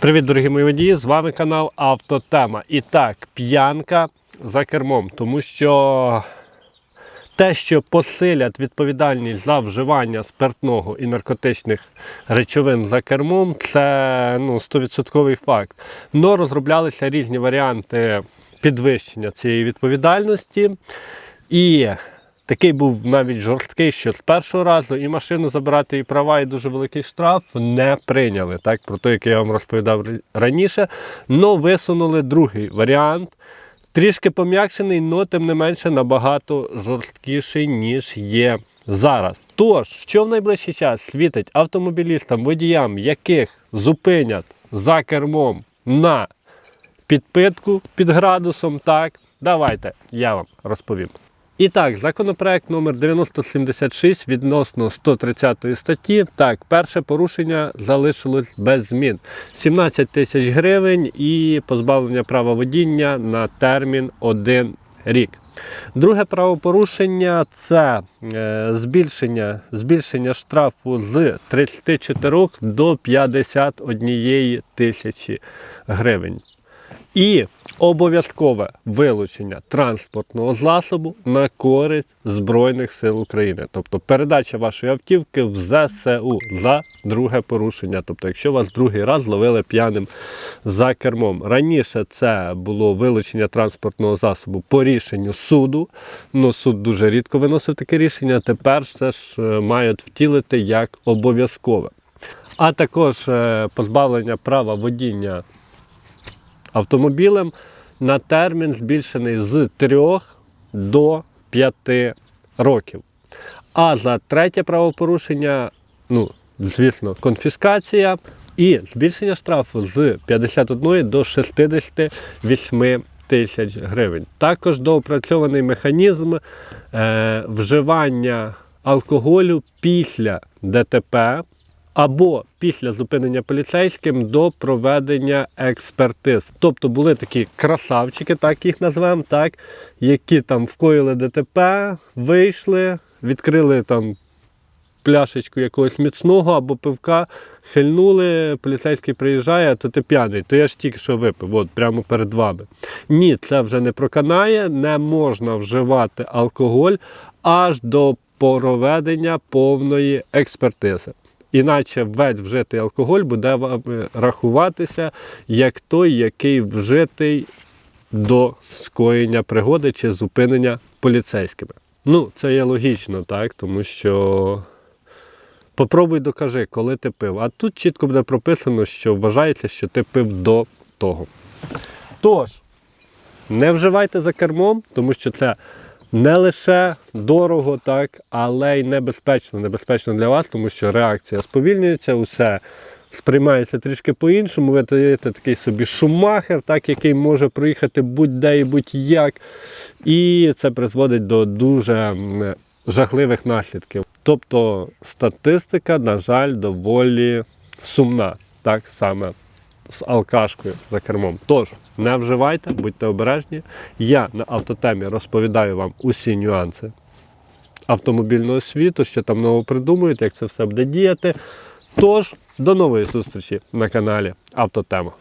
Привіт, дорогі мої водії! З вами канал Автотема. І так, п'янка за кермом, тому що те, що посилять відповідальність за вживання спиртного і наркотичних речовин за кермом, це ну, 100% факт. Но розроблялися різні варіанти підвищення цієї відповідальності. І такий був навіть жорсткий, що з першого разу і машину забирати, і права, і дуже великий штраф не прийняли. Так, про те, який я вам розповідав раніше. Но висунули другий варіант. Трішки пом'якшений, але тим не менше набагато жорсткіший, ніж є зараз. Тож, що в найближчий час світить автомобілістам, водіям, яких зупинять за кермом на підпитку під градусом, так, давайте я вам розповім. І так, законопроект номер 9076 відносно 130 статті. Так, перше порушення залишилось без змін. 17 тисяч гривень і позбавлення права водіння на термін 1 рік. Друге правопорушення це е, збільшення, збільшення штрафу з 34 до 51 тисячі гривень. І обов'язкове вилучення транспортного засобу на користь Збройних сил України. Тобто передача вашої автівки в ЗСУ за друге порушення. Тобто, якщо вас другий раз зловили п'яним за кермом. Раніше це було вилучення транспортного засобу по рішенню суду. Ну, суд дуже рідко виносив таке рішення. Тепер це ж е, мають втілити як обов'язкове. А також е, позбавлення права водіння автомобілем на термін збільшений з 3 до 5 років. А за третє правопорушення, ну, звісно, конфіскація і збільшення штрафу з 51 до 68 тисяч гривень. Також доопрацьований механізм е, вживання алкоголю після ДТП або після зупинення поліцейським до проведення експертиз. Тобто були такі красавчики, так їх назвемо, так, які там вкоїли ДТП, вийшли, відкрили там пляшечку якогось міцного або пивка, хильнули, поліцейський приїжджає, то ти п'яний, то я ж тільки що випив, от прямо перед вами. Ні, це вже не проканає, не можна вживати алкоголь аж до проведення повної експертизи. Іначе весь вжитий алкоголь буде вам рахуватися як той, який вжитий до скоєння пригоди чи зупинення поліцейськими. Ну, це є логічно, так, тому що попробуй докажи, коли ти пив. А тут чітко буде прописано, що вважається, що ти пив до того. Тож, не вживайте за кермом, тому що це не лише дорого, так, але й небезпечно. Небезпечно для вас, тому що реакція сповільнюється, усе сприймається трішки по-іншому. Ви даєте такий собі шумахер, так, який може проїхати будь-де і будь-як. І це призводить до дуже жахливих наслідків. Тобто статистика, на жаль, доволі сумна. Так саме з алкашкою за кермом. Тож, не вживайте, будьте обережні. Я на автотемі розповідаю вам усі нюанси автомобільного світу, що там нового придумують, як це все буде діяти. Тож, до нової зустрічі на каналі Автотема.